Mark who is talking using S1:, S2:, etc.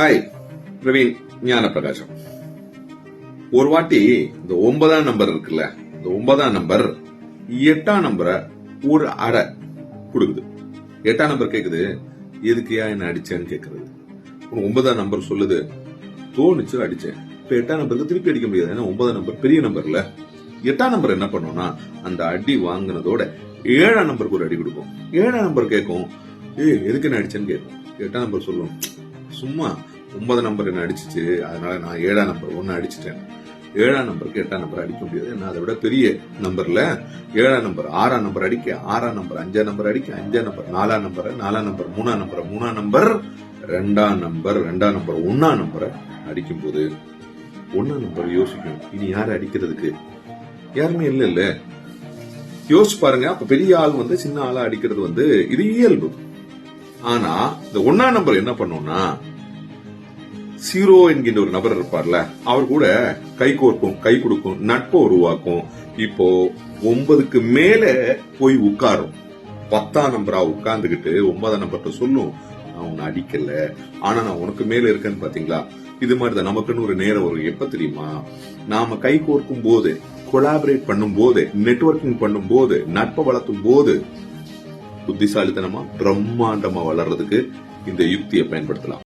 S1: Hi Praveen ஞான பிரகாசம் ஒரு வாட்டி இந்த ஒன்பதாம் நம்பர் இருக்குல்ல இந்த ஒன்பதாம் நம்பர் எட்டாம் நம்பரை ஒரு அடை கொடுக்குது. எட்டாம் நம்பர் கேக்குது எதுக்கையா என்ன அடிச்சேன்னு கேக்குறது. ஒன்பதாம் நம்பர் சொல்லுது தோணுச்சு அடிச்சேன். இப்ப எட்டாம் நம்பருக்கு திருப்பி அடிக்க முடியாது ஏன்னா ஒன்பதாம் நம்பர் பெரிய நம்பர்ல எட்டாம் நம்பர் என்ன பண்ணோம்னா அந்த அடி வாங்கினதோட ஏழாம் நம்பருக்கு ஒரு அடி கொடுக்கும். ஏழாம் நம்பர் கேட்கும் ஏய் எதுக்கு என்ன அடிச்சேன்னு கேட்கும் எட்டாம் நம்பர் சொல்லும் சும்மா ஒன்பது நம்பர் என்ன அடிச்சிச்சு. அதனால நான் ஏழாம் நம்பர் ஒன்னு அடிச்சிட்டேன். ஏழாம் நம்பருக்கு எட்டாம் நம்பர் அடிக்க முடியாது. நான் அதை விட பெரிய நம்பர்ல ஏழாம் நம்பர் ஆறாம் நம்பர் அடிக்க ஆறாம் நம்பர் அஞ்சாம் நம்பர் அடிக்க அஞ்சாம் நம்பர் நாலாம் நம்பர் நாலாம் நம்பர் மூணாம் நம்பர் மூணாம் நம்பர் ரெண்டாம் நம்பர் ரெண்டாம் நம்பர் ஒன்னாம் நம்பரை அடிக்கும் போது ஒன்னாம் நம்பர் யோசிக்கும் இனி யாரை அடிக்கிறதுக்கு? யாருமே இல்லை இல்ல. யோசிச்சு பாருங்க. அப்ப பெரிய ஆள் வந்து சின்ன ஆளா அடிக்கிறது வந்து இது இயல்பு. ஆனா இந்த ஒன்னாம் நம்பர் என்ன பண்ணும்னா சீரோ என்கின்ற ஒரு நபர் இருப்பார்ல அவர் கூட கை கோர்க்கும் கை கொடுக்கும் நட்பை உருவாக்கும். இப்போ ஒன்பதுக்கு மேல போய் உட்காரும். பத்தாம் நம்பரா உட்கார்ந்துகிட்டு ஒன்பதாம் நம்பர்கிட்ட சொல்லும் நான் உன்னை அடிக்கல. ஆனா நான் உனக்கு மேல இருக்கேன்னு பாத்தீங்களா? இது மாதிரி தான் நமக்குன்னு ஒரு நேரம் வரும் எப்ப தெரியுமா? நாம கை கோர்க்கும் போது கொலாபரேட் பண்ணும் போது நெட்வொர்க்கிங் பண்ணும் போது நட்பை வளர்த்தும் போது புத்திசாலித்தனமா பிரம்மாண்டமா வளர்றதுக்கு இந்த யுக்தியை பயன்படுத்தலாம்.